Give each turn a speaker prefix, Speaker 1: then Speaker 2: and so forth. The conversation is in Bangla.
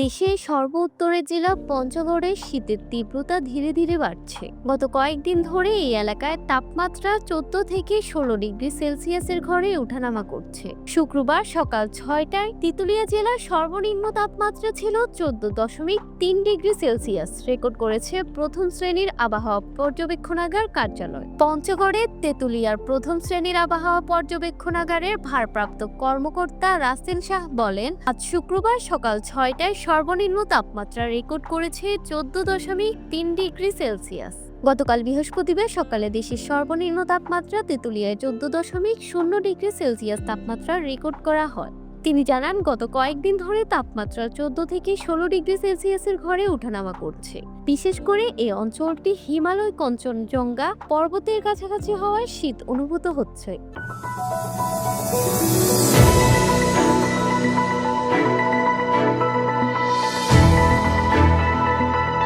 Speaker 1: দেশের সর্ব উত্তরের জেলা পঞ্চগড়ে শীতের তীব্রতা ধীরে ধীরে বাড়ছে। গত কয়েকদিন ধরে এই এলাকায় তাপমাত্রা চোদ্দ থেকে ষোলো ডিগ্রি সেলসিয়াসের ঘরে ওঠানামা করছে। শুক্রবার সকাল ছয়টায় তিতুলিয়া জেলার সর্বনিম্ন তাপমাত্রা ছিল চোদ্দ দশমিক তিন ডিগ্রি সেলসিয়াস। রেকর্ড করেছে প্রথম শ্রেণির আবহাওয়া পর্যবেক্ষণাগার কার্যালয়। পঞ্চগড়ের তেতুলিয়ার প্রথম শ্রেণির আবহাওয়া পর্যবেক্ষণাগারের ভারপ্রাপ্ত কর্মকর্তা রাসেল শাহ বলেন, আজ শুক্রবার সকাল ছয়টায় সর্বনিম্ন তাপমাত্রা রেকর্ড করেছে চোদ্দ দশমিক তিন ডিগ্রি সেলসিয়াস। গতকাল বৃহস্পতিবার সকালে দেশের সর্বনিম্ন তাপমাত্রা তেঁতুলিয়ায় চোদ্দ দশমিক শূন্য ডিগ্রি সেলসিয়াস তাপমাত্রা রেকর্ড করা হয়। তিনি জানান, গত কয়েকদিন ধরে তাপমাত্রা চোদ্দ থেকে ষোলো ডিগ্রি সেলসিয়াসের ঘরে ওঠানামা করছে। বিশেষ করে এই অঞ্চলটি হিমালয় কঞ্চনজঙ্ঘা পর্বতের কাছাকাছি হওয়ায় শীত অনুভূত হচ্ছে।